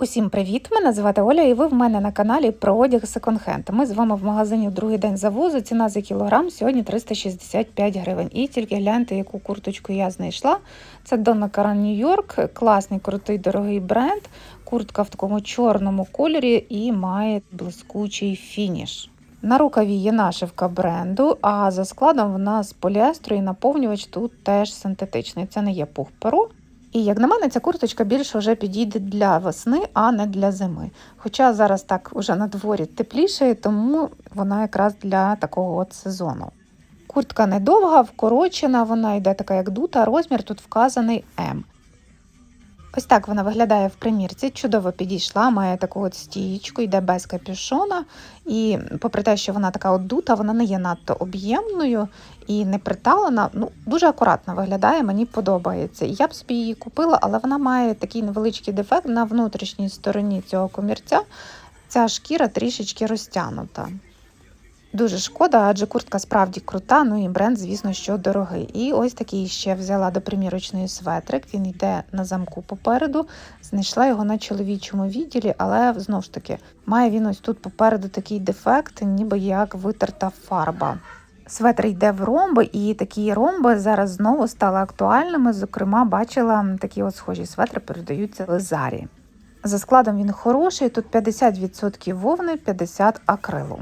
Усім привіт! Мене звати Оля, і ви в мене на каналі про одяг секонд-хенд. Ми з вами в магазині другий день завозу. Ціна за кілограм сьогодні 365 гривень. І тільки гляньте, яку курточку я знайшла. Це Donna Karan New York, класний, крутий, дорогий бренд. Куртка в такому чорному кольорі і має блискучий фініш. На рукаві є нашивка бренду, а за складом вона з поліестру і наповнювач тут теж синтетичний. Це не є пух перу. І як на мене, ця курточка більше вже підійде для весни, а не для зими. Хоча зараз так вже на дворі тепліше, тому вона якраз для такого от сезону. Куртка недовга, вкорочена, вона йде така як дута, розмір тут вказаний М. Ось так вона виглядає в примірці, чудово підійшла, має таку от стієчку, йде без капюшона. І попри те, що вона така от дута, вона не є надто об'ємною і не приталена. Ну, дуже акуратно виглядає, мені подобається. Я б собі її купила, але вона має такий невеличкий дефект на внутрішній стороні цього комірця. Ця шкіра трішечки розтягнута. Дуже шкода, адже куртка справді крута, ну і бренд, звісно, що дорогий. І ось такий ще взяла до примірочної светрик. Він йде на замку попереду. Знайшла його на чоловічому відділі, але знову ж таки має він ось тут попереду такий дефект, ніби як витерта фарба. Светр йде в ромби, і такі ромби зараз знову стали актуальними. Зокрема, бачила такі от схожі светри передаються Лизарі. За складом він хороший, тут 50% вовни, 50% акрилу.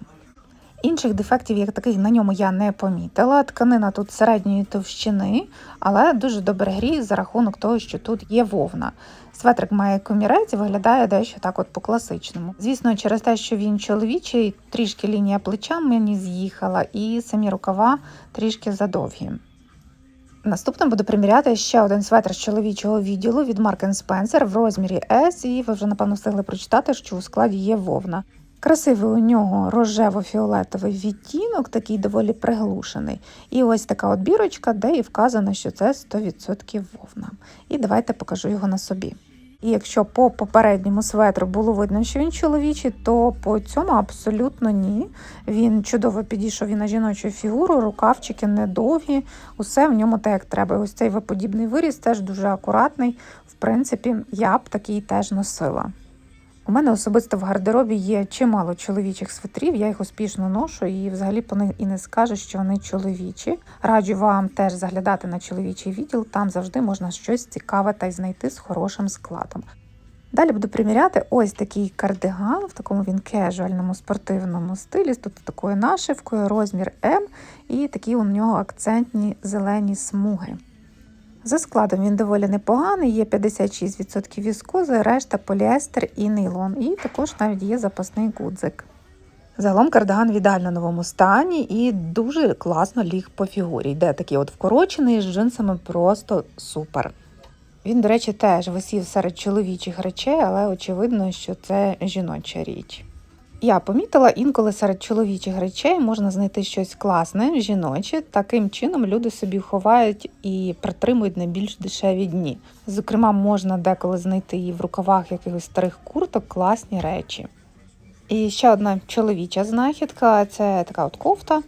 Інших дефектів, як таких на ньому я не помітила. Тканина тут середньої товщини, але дуже добре гріє за рахунок того, що тут є вовна. Светрик має комірець і виглядає дещо так от по-класичному. Звісно, через те, що він чоловічий, трішки лінія плеча мені з'їхала, і самі рукава трішки задовгі. Наступним буду приміряти ще один светр з чоловічого відділу від Mark Spencer в розмірі S, і ви вже, напевно, встигли прочитати, що у складі є вовна. Красивий у нього рожево-фіолетовий відтінок, такий доволі приглушений. І ось така от бірочка, де і вказано, що це 100% вовна. І давайте покажу його на собі. І якщо по попередньому светру було видно, що він чоловічий, то по цьому абсолютно ні. Він чудово підійшов і на жіночу фігуру, рукавчики недовгі, усе в ньому так як треба. Ось цей виподібний виріс теж дуже акуратний. В принципі, я б такий теж носила. У мене особисто в гардеробі є чимало чоловічих свитрів, я їх успішно ношу і взагалі по них і не скажу, що вони чоловічі. Раджу вам теж заглядати на чоловічий відділ, там завжди можна щось цікаве та й знайти з хорошим складом. Далі буду приміряти ось такий кардиган, в такому він кежуальному спортивному стилі, з тут такою нашивкою, розмір М, і такі у нього акцентні зелені смуги. За складом він доволі непоганий, є 56% віскози, решта поліестер і нейлон. І також навіть є запасний гудзик. Загалом кардиган в ідеально новому стані і дуже класно ліг по фігурі. Йде такий от вкорочений з джинсами просто супер. Він, до речі, теж висів серед чоловічих речей, але очевидно, що це жіноча річ. Я помітила, інколи серед чоловічих речей можна знайти щось класне, жіноче. Таким чином люди собі ховають і притримують на більш дешеві дні. Зокрема, можна деколи знайти і в рукавах якихось старих курток класні речі. І ще одна чоловіча знахідка це така от кофта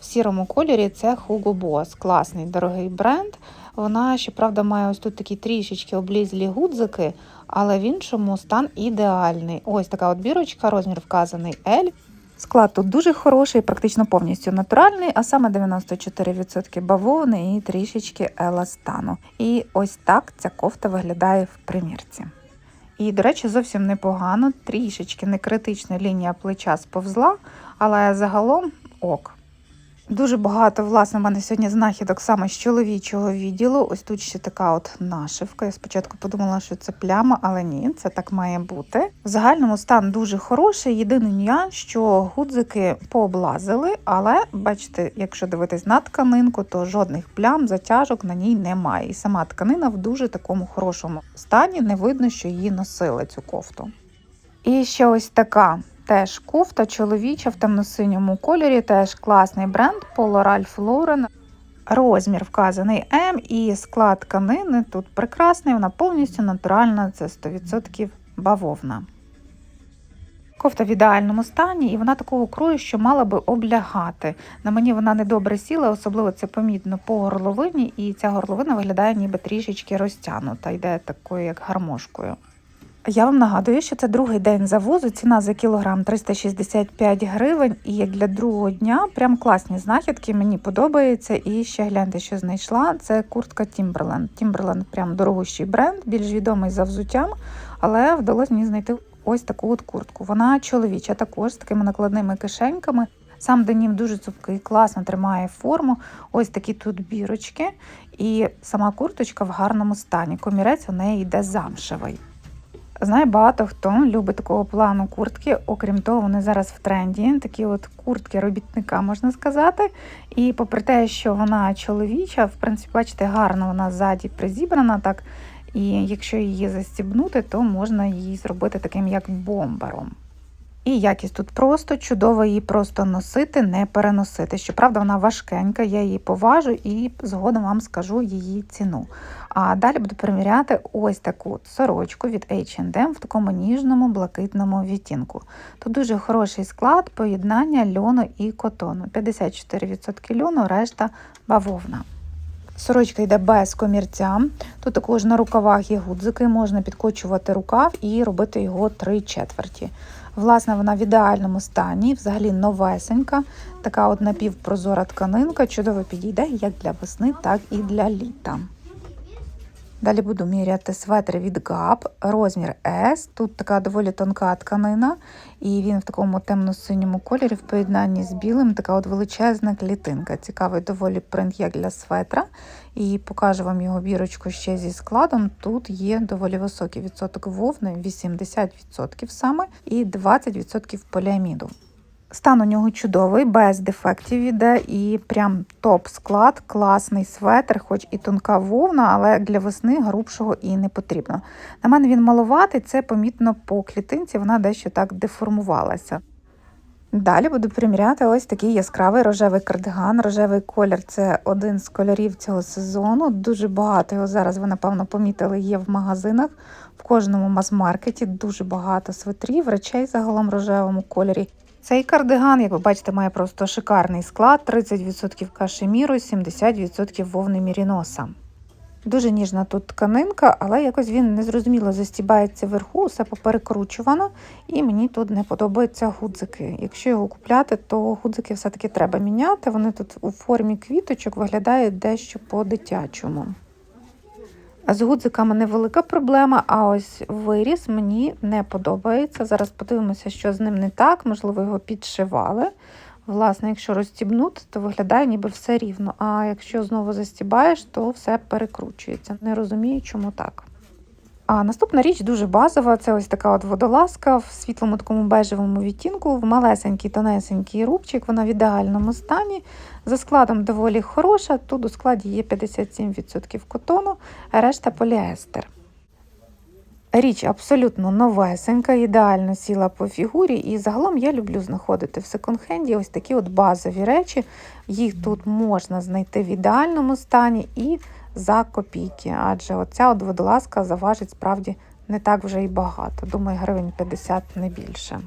в сірому кольорі. Це Hugo Boss. Класний дорогий бренд. Вона, щоправда, має ось тут такі трішечки облізлі гудзики, але в іншому стан ідеальний. Ось така от бірочка, розмір вказаний L. Склад тут дуже хороший, практично повністю натуральний, а саме 94% бавовни і трішечки еластану. І ось так ця кофта виглядає в примірці. І, до речі, зовсім непогано, трішечки не критична лінія плеча сповзла, але загалом ок. Дуже багато, власне, в мене сьогодні знахідок саме з чоловічого відділу. Ось тут ще така от нашивка. Я спочатку подумала, що це пляма, але ні, це так має бути. В загальному стан дуже хороший. Єдиний нюанс, що гудзики пооблазили, але бачите, якщо дивитись на тканинку, то жодних плям, затяжок на ній немає. І сама тканина в дуже такому хорошому стані. Не видно, що її носили цю кофту. І ще ось така Теж кофта чоловіча в темно-синьому кольорі, теж класний бренд Polo Ralph Lauren. Розмір вказаний М і склад тканини тут прекрасний, вона повністю натуральна, це 100% бавовна. Кофта в ідеальному стані, і вона такого крою, що мала би облягати. На мені вона не добре сіла, особливо це помітно по горловині, і ця горловина виглядає ніби трішечки розтягнута, йде такою, як гармошкою. Я вам нагадую, що це другий день завозу. Ціна за кілограм 365 гривень. І для другого дня прям класні знахідки. Мені подобається. І ще гляньте, що знайшла. Це куртка Timberland. Timberland прям дорогущий бренд, більш відомий за взуттям, але вдалося мені знайти ось таку от куртку. Вона чоловіча, також з такими накладними кишеньками. Сам денім дуже цупкий, класно тримає форму. Ось такі тут бірочки, і сама курточка в гарному стані. Комірець у неї йде замшевий. Знаю, багато хто любить такого плану куртки. Окрім того, вони зараз в тренді. Такі от куртки робітника, можна сказати. І попри те, що вона чоловіча, в принципі, бачите, гарно вона ззаді призібрана так. І якщо її застібнути, то можна її зробити таким як бомбером. І якість тут просто чудово її просто носити, не переносити. Щоправда, вона важкенька, я її поважу і згодом вам скажу її ціну. А далі буду перевіряти ось таку сорочку від H&M в такому ніжному блакитному відтінку. Тут дуже хороший склад поєднання льону і котону. 54% льону, решта бавовна. Сорочка йде без комірця. Тут також на рукавах є гудзики, можна підкочувати рукав і робити його три четверті. Власне, вона в ідеальному стані, взагалі новесенька, така от напівпрозора тканинка, чудово підійде як для весни, так і для літа. Далі буду міряти светри від Gap, розмір S. Тут така доволі тонка тканина, і він в такому темно-синьому кольорі в поєднанні з білим, така от величезна клітинка. Цікавий доволі принт як для светра. І покажу вам його бірочку ще зі складом. Тут є доволі високий відсоток вовни, 80% саме, і 20% поліаміду. Стан у нього чудовий, без дефектів іде, і прям топ-склад, класний светр, хоч і тонка вовна, але для весни грубшого і не потрібно. На мене він малуватий, це помітно по клітинці, вона дещо так деформувалася. Далі буду приміряти ось такий яскравий рожевий кардиган. Рожевий колір це один з кольорів цього сезону. Дуже багато його зараз ви, напевно, помітили, є в магазинах. В кожному мас-маркеті дуже багато свитрів, речей загалом рожевому кольорі. Цей кардиган, як ви бачите, має просто шикарний склад: 30% кашеміру, 70% вовни міріноса. Дуже ніжна тут тканинка, але якось він незрозуміло застібається вверху, все поперекручувано, і мені тут не подобаються гудзики. Якщо його купляти, то гудзики все-таки треба міняти. Вони тут у формі квіточок виглядають дещо по-дитячому. З гудзиками невелика проблема, а ось виріс мені не подобається. Зараз подивимося, що з ним не так, можливо, його підшивали. Власне, якщо розстібнути, то виглядає ніби все рівно. А якщо знову застібаєш, то все перекручується. Не розумію, чому так. А наступна річ дуже базова. Це ось така от водолазка в світлому такому бежевому відтінку, в малесенький тонесенький рубчик, вона в ідеальному стані. За складом доволі хороша. Тут у складі є 57% котону, а решта поліестер. Річ абсолютно новесенька, ідеально сіла по фігурі, і загалом я люблю знаходити в секонд-хенді ось такі от базові речі. Їх тут можна знайти в ідеальному стані і за копійки, адже оця от водолазка заважить справді не так вже і багато. Думаю, гривень 50 не більше.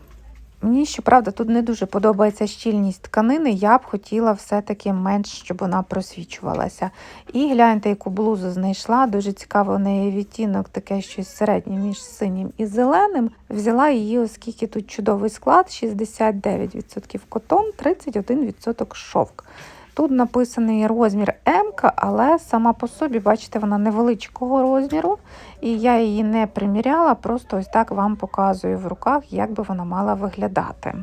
Мені, щоправда, тут не дуже подобається щільність тканини, я б хотіла все-таки менш, щоб вона просвічувалася. І гляньте, яку блузу знайшла. Дуже цікавий у неї відтінок, таке щось середнє між синім і зеленим. Взяла її, оскільки тут чудовий склад: 69% котон, 31% шовк. Тут написаний розмір М, але сама по собі, бачите, вона невеличкого розміру, і я її не приміряла, просто ось так вам показую в руках, як би вона мала виглядати.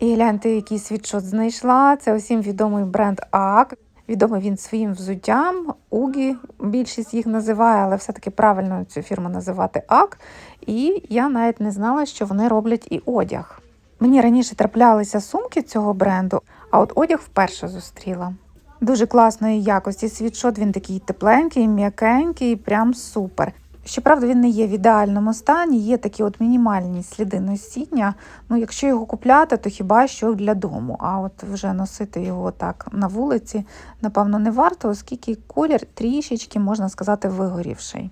І гляньте, який світшот знайшла. Це усім відомий бренд АК. Відомий він своїм взуттям, Угі, більшість їх називає, але все-таки правильно цю фірму називати АК. І я навіть не знала, що вони роблять і одяг. Мені раніше траплялися сумки цього бренду, а от одяг вперше зустріла. Дуже класної якості світшот, він такий тепленький, м'якенький, прям супер. Щоправда, він не є в ідеальному стані, є такі от мінімальні сліди носіння. Ну, якщо його купляти, то хіба що для дому. А от вже носити його так на вулиці, напевно, не варто, оскільки колір трішечки, можна сказати, вигорівший.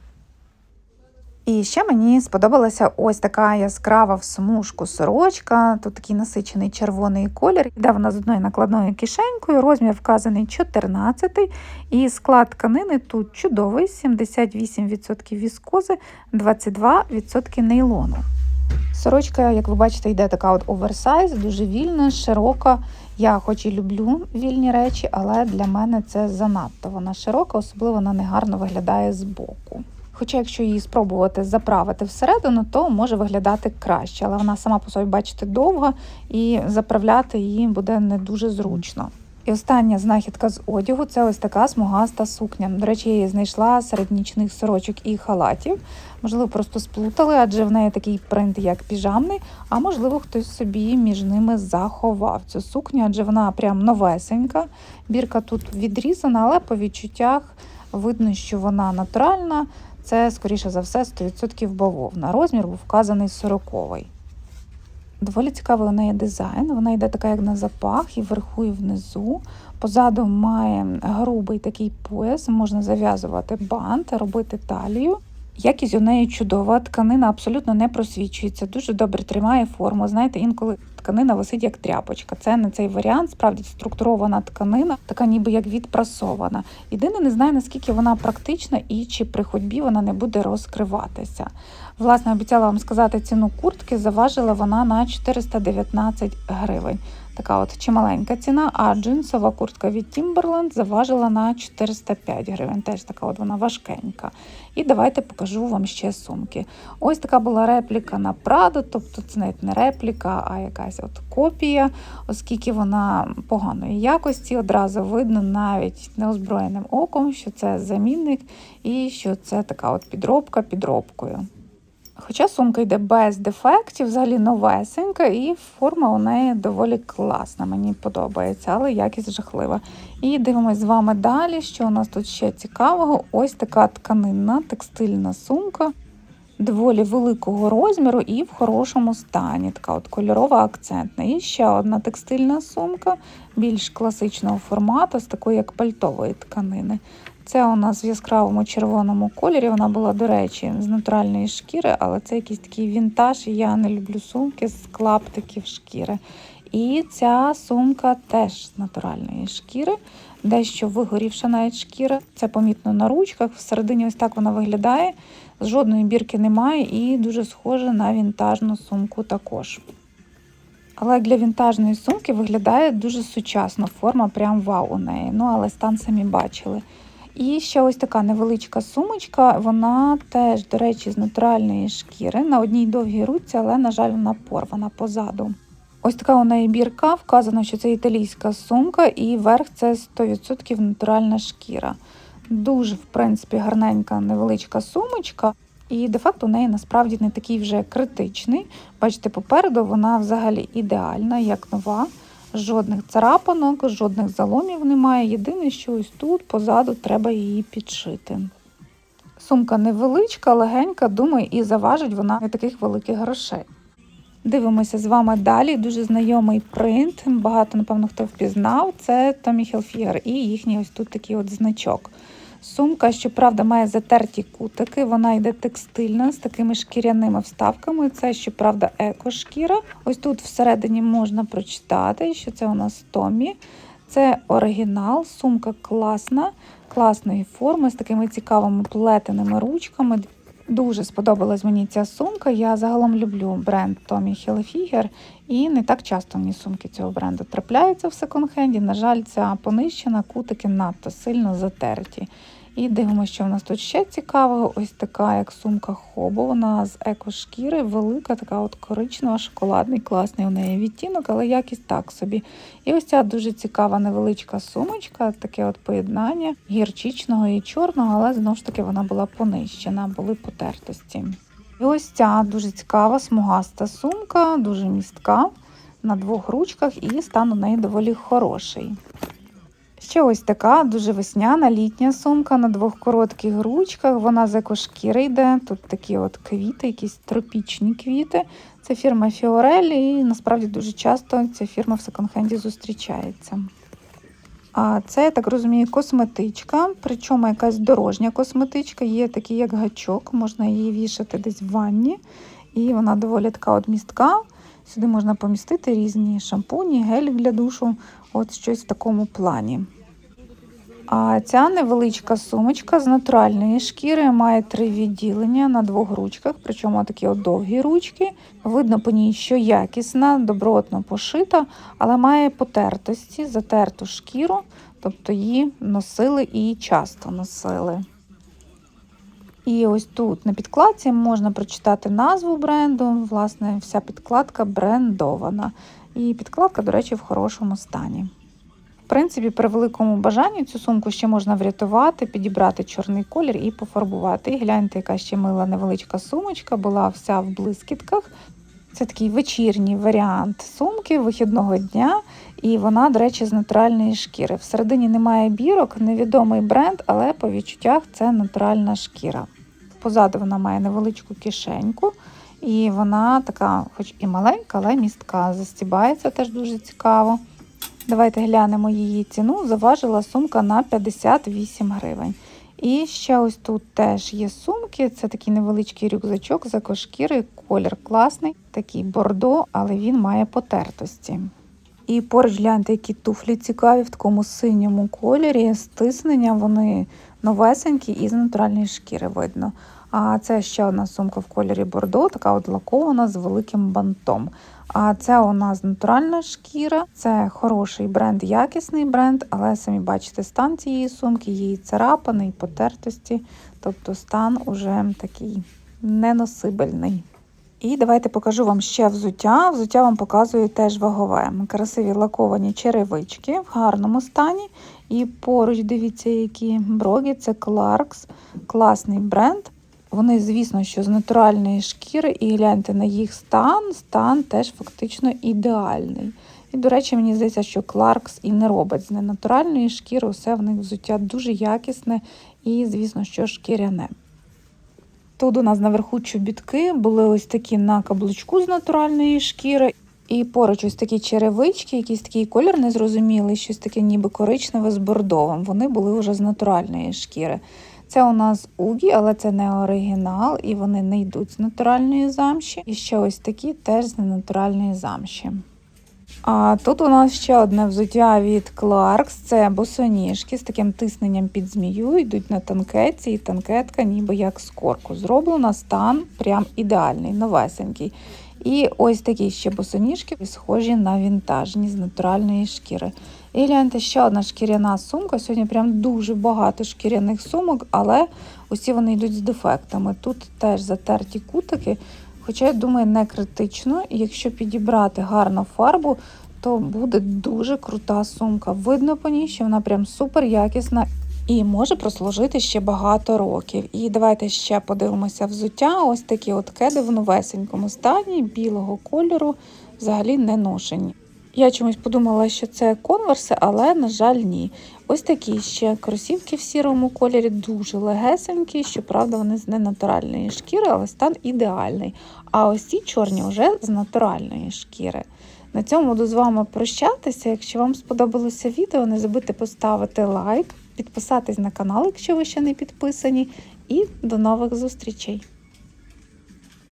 І ще мені сподобалася ось така яскрава в смужку сорочка. Тут такий насичений червоний колір. Йде вона з одною накладною кишенькою. Розмір вказаний 14 І склад тканини тут чудовий: 78% віскози, 22% нейлону. Сорочка, як ви бачите, йде така от оверсайз, дуже вільна, широка. Я хоч і люблю вільні речі, але для мене це занадто. Вона широка, особливо вона негарно виглядає збоку. Хоча, якщо її спробувати заправити всередину, то може виглядати краще, але вона сама по собі, бачите, довга і заправляти її буде не дуже зручно. І остання знахідка з одягу це ось така смугаста сукня. До речі, я її знайшла серед нічних сорочок і халатів. Можливо, просто сплутали, адже в неї такий принт, як піжамний, а можливо, хтось собі між ними заховав цю сукню, адже вона прям новесенька. Бірка тут відрізана, але по відчуттях видно, що вона натуральна. Це, скоріше за все, 100% бавовна. Розмір був вказаний 40-й. Доволі цікавий у неї дизайн. Вона йде така, як на запах, і вверху, і внизу. Позаду має грубий такий пояс, можна зав'язувати бант, робити талію. Якість у неї чудова, тканина абсолютно не просвічується, дуже добре тримає форму. Знаєте, інколи тканина висить як тряпочка. Це не цей варіант, справді структурована тканина, така ніби як відпрасована. Єдине, не знаю, наскільки вона практична і чи при ходьбі вона не буде розкриватися. Власне, обіцяла вам сказати ціну куртки, заважила вона на 419 гривень. Така от чималенька ціна, а джинсова куртка від Timberland заважила на 405 гривень. Теж така от вона важкенька. І давайте покажу вам ще сумки. Ось така була репліка на Прадо, тобто це навіть не репліка, а якась от копія, оскільки вона поганої якості, одразу видно навіть неозброєним оком, що це замінник і що це така от підробка підробкою. Хоча сумка йде без дефектів, взагалі новесенька, і форма у неї доволі класна, мені подобається, але якість жахлива. І дивимось з вами далі, що у нас тут ще цікавого. Ось така тканинна текстильна сумка доволі великого розміру і в хорошому стані. Така от кольорова акцентна. І ще одна текстильна сумка більш класичного формату, з такої як пальтової тканини. Це у нас в яскравому червоному кольорі. Вона була, до речі, з натуральної шкіри, але це якийсь такий вінтаж. Я не люблю сумки з клаптиків шкіри. І ця сумка теж з натуральної шкіри, дещо вигорівша навіть шкіра. Це помітно на ручках. Всередині ось так вона виглядає. Жодної бірки немає і дуже схоже на вінтажну сумку також. Але для вінтажної сумки виглядає дуже сучасно. Форма прям вау у неї. Ну, але стан самі бачили. І ще ось така невеличка сумочка, вона теж, до речі, з натуральної шкіри. На одній довгій руці, але, на жаль, вона порвана позаду. Ось така у неї бірка, вказано, що це італійська сумка, і верх це 100% натуральна шкіра. Дуже, в принципі, гарненька невеличка сумочка. І дефект у неї насправді не такий вже критичний. Бачите, попереду вона взагалі ідеальна, як нова. Жодних царапанок, жодних заломів немає. Єдине, що ось тут позаду треба її підшити. Сумка невеличка, легенька, думаю, і заважить вона не таких великих грошей. Дивимося з вами далі. Дуже знайомий принт. Багато, напевно, хто впізнав. Це Tommy Hilfiger і їхній ось тут такий от значок. Сумка, щоправда, має затерті кутики, вона йде текстильна з такими шкіряними вставками. Це, щоправда, екошкіра. Ось тут всередині можна прочитати, що це у нас Томі. Це оригінал, сумка класна, класної форми з такими цікавими плетеними ручками. Дуже сподобалась мені ця сумка. Я загалом люблю бренд Tommy Hilfiger і не так часто мені сумки цього бренду трапляються в секонд-хенді. На жаль, ця понищена кутики надто сильно затерті. І дивимося, що в нас тут ще цікавого. Ось така, як сумка Хобо, вона з екошкіри, велика, така от коричнева, шоколадний, класний у неї відтінок, але якість так собі. І ось ця дуже цікава невеличка сумочка, таке от поєднання гірчичного і чорного, але знову ж таки вона була понищена, були потертості. І ось ця дуже цікава смугаста сумка, дуже містка на двох ручках, і стан у неї доволі хороший. Ще ось така дуже весняна літня сумка на двох коротких ручках. Вона з екошкіри йде. Тут такі от квіти, якісь тропічні квіти. Це фірма Фіорелі, і насправді дуже часто ця фірма в секонд-хенді зустрічається. А це, я так розумію, косметичка, причому якась дорожня косметичка, є такий як гачок, можна її вішати десь в ванні. І вона доволі така от містка. Сюди можна помістити різні шампуні, гель для душу, от щось в такому плані. А ця невеличка сумочка з натуральної шкіри має три відділення на двох ручках, причому такі от довгі ручки. Видно по ній, що якісна, добротно пошита, але має потертості, затерту шкіру, тобто її носили і часто носили. І ось тут на підкладці можна прочитати назву бренду. Власне, вся підкладка брендована. І підкладка, до речі, в хорошому стані. В принципі, при великому бажанні цю сумку ще можна врятувати, підібрати чорний колір і пофарбувати. І гляньте, яка ще мила невеличка сумочка, була вся в блискітках. Це такий вечірній варіант сумки вихідного дня, і вона, до речі, з натуральної шкіри. Всередині немає бірок, невідомий бренд, але по відчуттях це натуральна шкіра. Позаду вона має невеличку кишеньку, і вона така, хоч і маленька, але містка. Застібається теж дуже цікаво. Давайте глянемо її ціну. Заважила сумка на 58 гривень. І ще ось тут теж є сумки. Це такий невеличкий рюкзачок з екошкіри, колір класний, такий бордо, але він має потертості. І поруч гляньте, які туфлі цікаві в такому синьому кольорі. Стиснення вони новесенькі і з натуральної шкіри видно. А це ще одна сумка в кольорі бордо, така от лакована з великим бантом. А це у нас натуральна шкіра, це хороший бренд, якісний бренд, але самі бачите, стан цієї сумки, її царапини потертості, тобто стан уже такий неносибельний. І давайте покажу вам ще взуття. Взуття вам показую теж вагове. Красиві лаковані черевички в гарному стані. І поруч, дивіться, які броги, це Clarks, класний бренд. Вони, звісно, що з натуральної шкіри, і гляньте на їх стан, стан теж фактично ідеальний. І, до речі, мені здається, що Clarks і не робить з ненатуральної шкіри, усе в них взуття дуже якісне і, звісно, що шкіряне. Тут у нас наверху чобітки були ось такі на каблучку з натуральної шкіри. І поруч ось такі черевички, якийсь такий колір незрозумілий, щось таке ніби коричневе з бордовим. Вони були вже з натуральної шкіри. Це у нас угі, але це не оригінал, і вони не йдуть з натуральної замші. І ще ось такі теж з ненатуральної замші. А тут у нас ще одне взуття від Clarks. Це босоніжки з таким тисненням під змію, йдуть на танкетці, і танкетка ніби як з корку. Зроблена стан прям ідеальний, новесенький. І ось такі ще босоніжки, схожі на вінтажні з натуральної шкіри. І гляньте, ще одна шкіряна сумка. Сьогодні прям дуже багато шкіряних сумок, але усі вони йдуть з дефектами. Тут теж затерті кутики, хоча, я думаю, не критично. Якщо підібрати гарну фарбу, то буде дуже крута сумка. Видно по ній, що вона прям супер якісна. І може прослужити ще багато років. І давайте ще подивимося взуття. Ось такі от кеди в новесенькому стані, білого кольору, взагалі не ношені. Я чомусь подумала, що це конверси, але, на жаль, ні. Ось такі ще кросівки в сірому кольорі, дуже легесенькі, щоправда, вони з ненатуральної шкіри, але стан ідеальний. А ось ці чорні вже з натуральної шкіри. На цьому буду з вами прощатися. Якщо вам сподобалося відео, не забудьте поставити лайк, підписатись на канал, якщо ви ще не підписані. І до нових зустрічей!